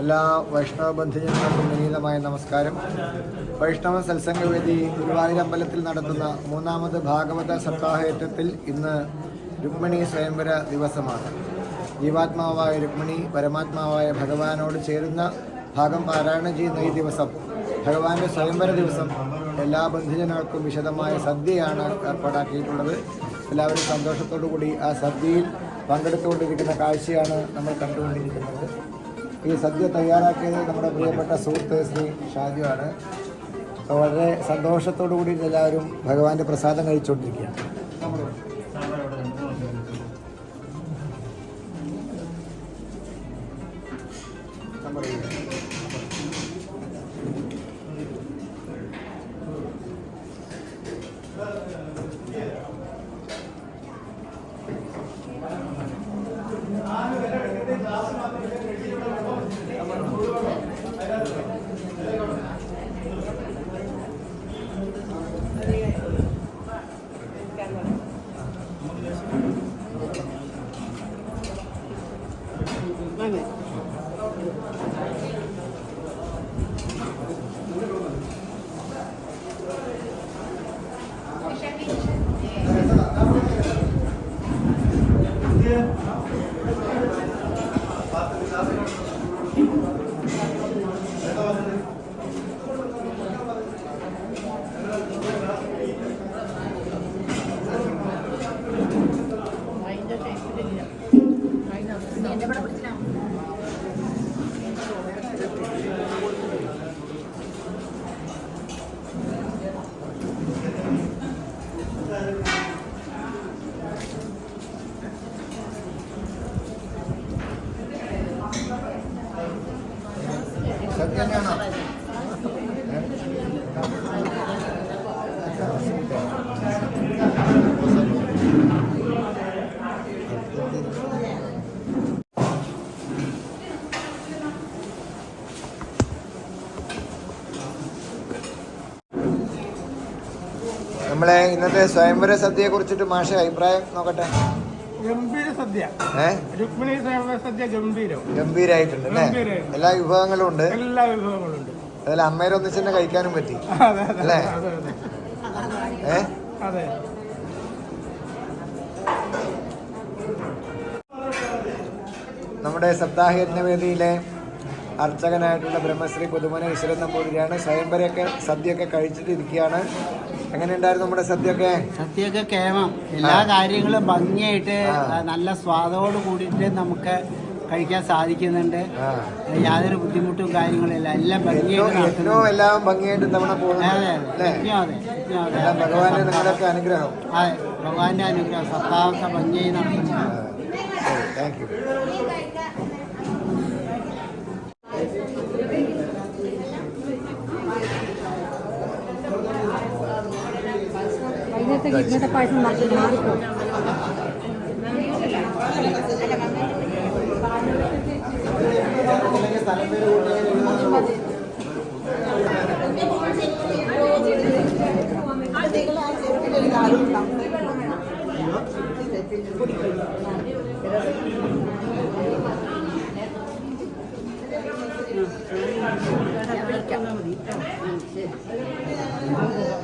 എല്ലാ വൈഷ്ണവ ബന്ധുജനങ്ങൾക്കും വിനീതമായ നമസ്കാരം. വൈഷ്ണവ സത്സംഗവേദി ഗുരുവായൂർ അമ്പലത്തിൽ നടത്തുന്ന മൂന്നാമത് ഭാഗവത സപ്താഹയറ്റത്തിൽ ഇന്ന് രുക്മിണി സ്വയംവര ദിവസമാണ്. ജീവാത്മാവായ രുക്മിണി പരമാത്മാവായ ഭഗവാനോട് ചേരുന്ന ഭാഗം പാരായണം ചെയ്യുന്ന ഈ ദിവസം ഭഗവാന്റെ സ്വയംവര ദിവസം എല്ലാ ബന്ധുജനങ്ങൾക്കും വിശദമായ സദ്യയാണ് ഏർപ്പാടാക്കിയിട്ടുള്ളത്. എല്ലാവരും സന്തോഷത്തോടു കൂടി ആ സദ്യയിൽ പങ്കെടുത്തുകൊണ്ടിരിക്കുന്ന കാഴ്ചയാണ് നമ്മൾ കണ്ടുകൊണ്ടിരിക്കുന്നത്. ഈ സദ്യ തയ്യാറാക്കിയത് നമ്മുടെ പ്രിയപ്പെട്ട സുഹൃത്ത് ശ്രീ ഷാജു ആണ്. അപ്പോൾ വളരെ സന്തോഷത്തോടു കൂടി എല്ലാവരും ഭഗവാന്റെ പ്രസാദം കഴിച്ചുകൊണ്ടിരിക്കുകയാണ്. സദ്യ നമ്മളെ ഇന്നത്തെ സ്വയംവര സദ്യയെ കുറിച്ചിട്ട് മാഷ അഭിപ്രായം നോക്കട്ടെ. ഗംഭീര സദ്യ. രുക്മിണി സദ്യ ഗംഭീരം. ഗംഭീരായിട്ടുണ്ട് അല്ലേ. എല്ലാ വിഭവങ്ങളും ഉണ്ട്. എല്ലാ വിഭവങ്ങളും ഉണ്ട്. അതിൽ അമ്മേരെ ഒന്നിച്ച് തന്നെ കഴിക്കാനും പറ്റി. അതെ അതെ അല്ലേ? ഏ? നമ്മുടെ നമ്മുടെ സപ്താഹയജ്ഞവേദിയിലെ അർച്ചകനായിട്ടുള്ള ബ്രഹ്മശ്രീ പുതുമന ഈശ്വരൻ നമ്പൂതിരിയാണ് സ്വയംവരയൊക്കെ സദ്യയൊക്കെ കഴിച്ചിട്ടിരിക്കുകയാണ്. എങ്ങനെയുണ്ടായിരുന്നു നമ്മുടെ സദ്യയൊക്കെ? സദ്യയൊക്കെ കേമം. എല്ലാ കാര്യങ്ങളും ഭംഗിയായിട്ട് നല്ല സ്വാദോട് കൂടിയിട്ട് നമുക്ക് കഴിക്കാൻ സാധിക്കുന്നുണ്ട്. യാതൊരു ബുദ്ധിമുട്ടും കാര്യങ്ങളില്ല എല്ലാം ഭംഗിയായിട്ട് എല്ലാം ഭംഗിയായിട്ട് തവണ അതെ ഭഗവാന്റെ അനുഗ്രഹം. അതെ ഭഗവാന്റെ അനുഗ്രഹം. സത്താവസ്ഥ ഭംഗിയായി നടത്തുന്നു താങ്ക് യു വൈകുന്നേരത്തേക്ക് ഇന്നത്തെ പായസം മാറ്റി മാറിപ്പോ ആ